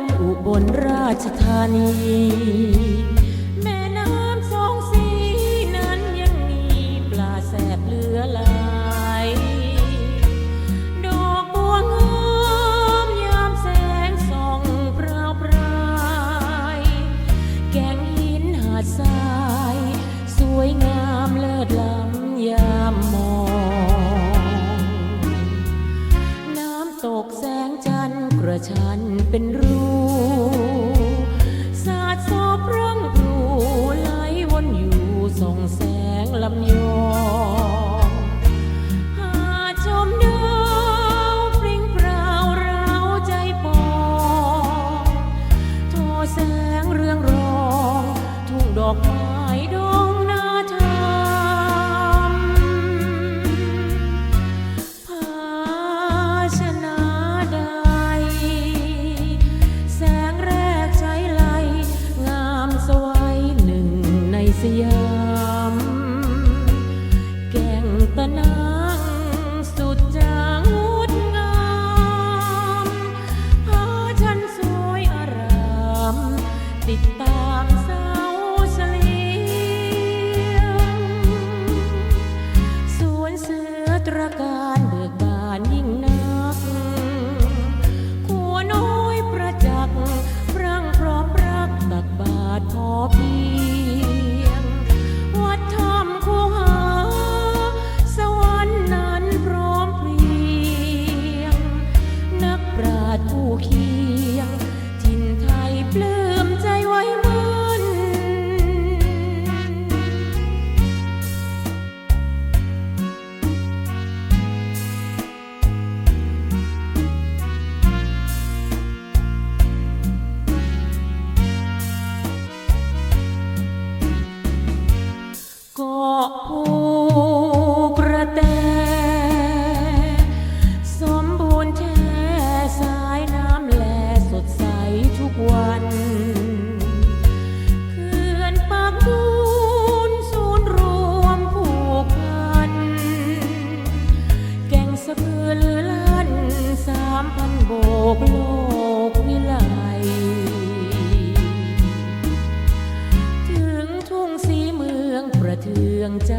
นอุบลราชธานี แม่น้ำสองสีนั้นยังมีปลาแสบเหลือหลาย ดอกบัวงามยามแสงส่องพราวพรายแกงหินหาดทราย สวยงามเลิศล้ำยามมอง น้ำตกแสงจันทร์กระชัน เป็นรูสาดซอบร่องรูไหลวนอยู่ส่องแสงลำยอ สยาม แก่งตะนางสุดจางดงามพาฉันสวยอาราม ติดตามสา เกาะภูกระแตสมบูรณ์แท้สายน้ำแลสดใสทุกวันเขื่อนปากมูลศูนย์รวมผูกพัน แก่งสะพือลือลั่นสามพันโบกโล ระเทืองใจ